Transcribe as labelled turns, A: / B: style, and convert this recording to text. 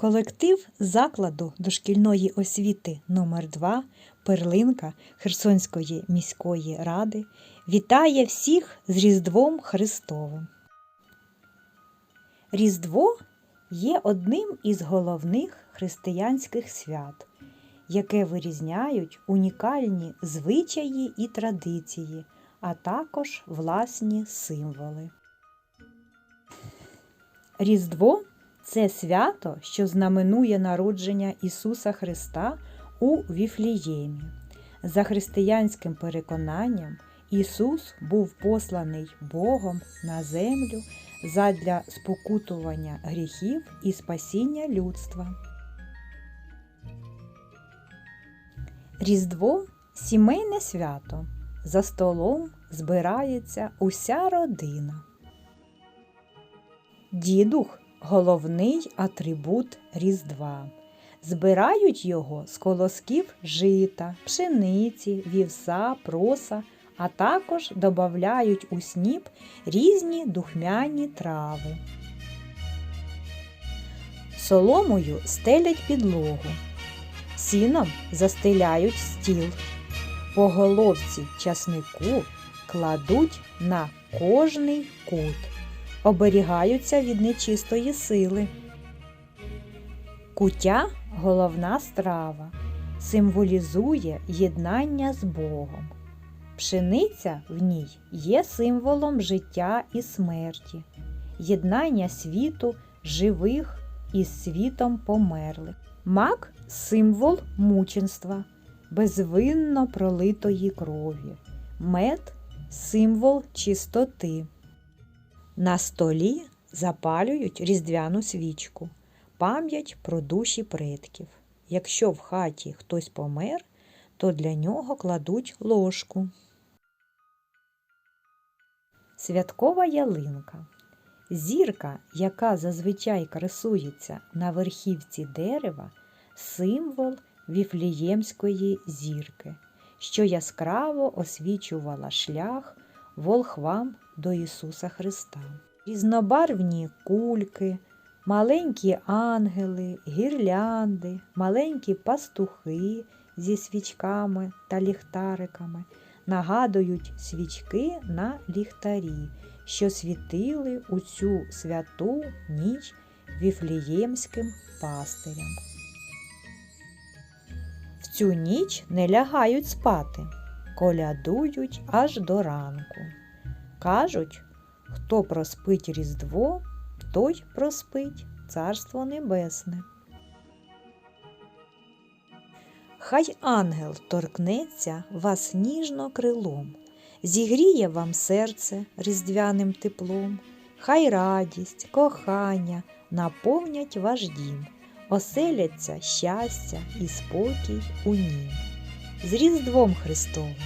A: Колектив закладу дошкільної освіти номер 2 Перлинка Херсонської міської ради вітає всіх з Різдвом Христовим. Різдво є одним із головних християнських свят, яке вирізняють унікальні звичаї і традиції, а також власні символи. Різдво це свято, що знаменує народження Ісуса Христа у Віфліємі. За християнським переконанням, Ісус був посланий Богом на землю задля спокутування гріхів і спасіння людства. Різдво сімейне свято. За столом збирається уся родина. Дідух головний атрибут Різдва. Збирають його з колосків жита, пшениці, вівса, проса, а також додають у сніп різні духмяні трави. Соломою стелять підлогу, сіном застеляють стіл, по головці часнику кладуть на кожний кут оберігаються від нечистої сили. Куття головна страва, символізує єднання з Богом. Пшениця в ній є символом життя і смерті, єднання світу живих із світом померлих. Мак символ мученства, безвинно пролитої крові, мед символ чистоти. На столі запалюють різдвяну свічку, пам'ять про душі предків. Якщо в хаті хтось помер, то для нього кладуть ложку. Святкова ялинка. Зірка, яка зазвичай красується на верхівці дерева, символ віфліємської зірки, що яскраво освічувала шлях волхвам до Ісуса Христа. Різнобарвні кульки, маленькі ангели, гірлянди, маленькі пастухи зі свічками та ліхтариками нагадують свічки на ліхтарі, що світили у цю святу ніч віфліємським пастирям. В цю ніч не лягають спати, колядують аж до ранку. Кажуть, хто проспить Різдво, той проспить Царство Небесне. Хай ангел торкнеться вас ніжно крилом, зігріє вам серце різдвяним теплом, хай радість, кохання наповнять ваш дім, оселяться щастя і спокій у нім. З Різдвом Христовим!